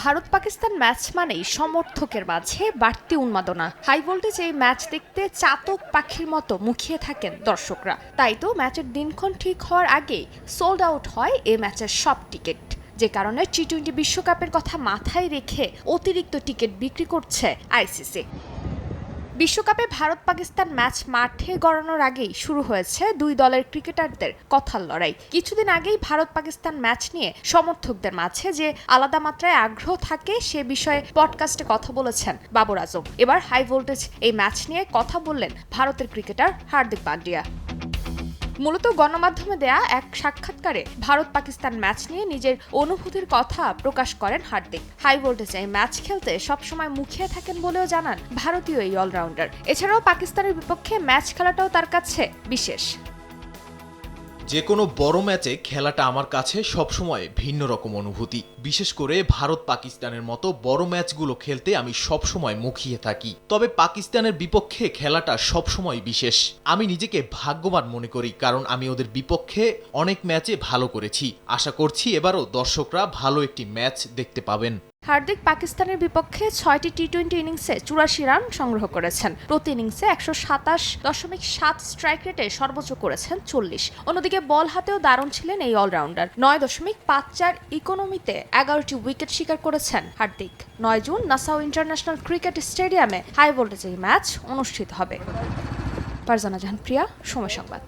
Bharat Pakistan match মানেই সমর্থকের মাঝে বাড়তি উন্মাদনা। হাই ভোল্টেজ এই ম্যাচ দেখতে চাতক পাখির মতো মুখিয়ে থাকেন দর্শকরা। তাই তো ম্যাচের দিনক্ষণ ঠিক হওয়ার আগেই সোল্ড আউট হয় এই ম্যাচের সব টিকিট। যে কারণে টি টোয়েন্টি বিশ্বকাপের কথা মাথায় রেখে অতিরিক্ত টিকিট বিক্রি করছে আইসিসি। বিশ্বকাপে ভারত পাকিস্তান ম্যাচ মাঠে গড়ানোর আগেই শুরু হয়েছে দুই দলের ক্রিকেটারদের কথার লড়াই। কিছুদিন আগেই ভারত পাকিস্তান ম্যাচ নিয়ে সমর্থকদের মাঝে যে আলাদা মাত্রায় আগ্রহ থাকে, সে বিষয়ে পডকাস্টে কথা বলেছেন বাবর আজম। এবার হাই ভোল্টেজ এই ম্যাচ নিয়ে কথা বললেন ভারতের ক্রিকেটার হার্দিক পান্ডিয়া। মূলত গণমাধ্যমে দেয়া এক সাক্ষাৎকারে ভারত পাকিস্তান ম্যাচ নিয়ে নিজের অনুভূতির কথা প্রকাশ করেন হার্দিক। হাই ভোল্টেজে এই ম্যাচ খেলতে সবসময় মুখিয়ে থাকেন বলেও জানান ভারতীয় এই অলরাউন্ডার। এছাড়াও পাকিস্তানের বিপক্ষে ম্যাচ খেলাটাও তার কাছে বিশেষ। যে কোনো বড় ম্যাচে খেলাটা আমার কাছে সবসময় ভিন্ন রকম অনুভূতি। বিশেষ করে ভারত পাকিস্তানের মতো বড় ম্যাচগুলো খেলতে আমি সবসময় মুখিয়ে থাকি। তবে পাকিস্তানের বিপক্ষে খেলাটা সবসময় বিশেষ। আমি নিজেকে ভাগ্যবান মনে করি, কারণ আমি ওদের বিপক্ষে অনেক ম্যাচে ভালো করেছি। আশা করছি এবারও দর্শকরা ভালো একটি ম্যাচ দেখতে পাবেন। হার্দিক পাকিস্তানের বিপক্ষে ছয়টি টি টোয়েন্টি ইনিংসে চুরাশি রান সংগ্রহ করেছেন। প্রতি ইনিংসে একশো সাতাশ দশমিক সাত স্ট্রাইক রেটে সর্বোচ্চ করেছেন চল্লিশ। অন্যদিকে বল হাতেও দারুণ ছিলেন এই অলরাউন্ডার। নয় দশমিক পাঁচ চার ইকোনমিতে এগারোটি উইকেট শিকার করেছেন হার্দিক। নয় জুন নাসাও ইন্টারন্যাশনাল ক্রিকেট স্টেডিয়ামে হাই ভোল্টেজ এই ম্যাচ অনুষ্ঠিত হবে। ফারজানা জাহান প্রিয়া, সময় সংবাদ।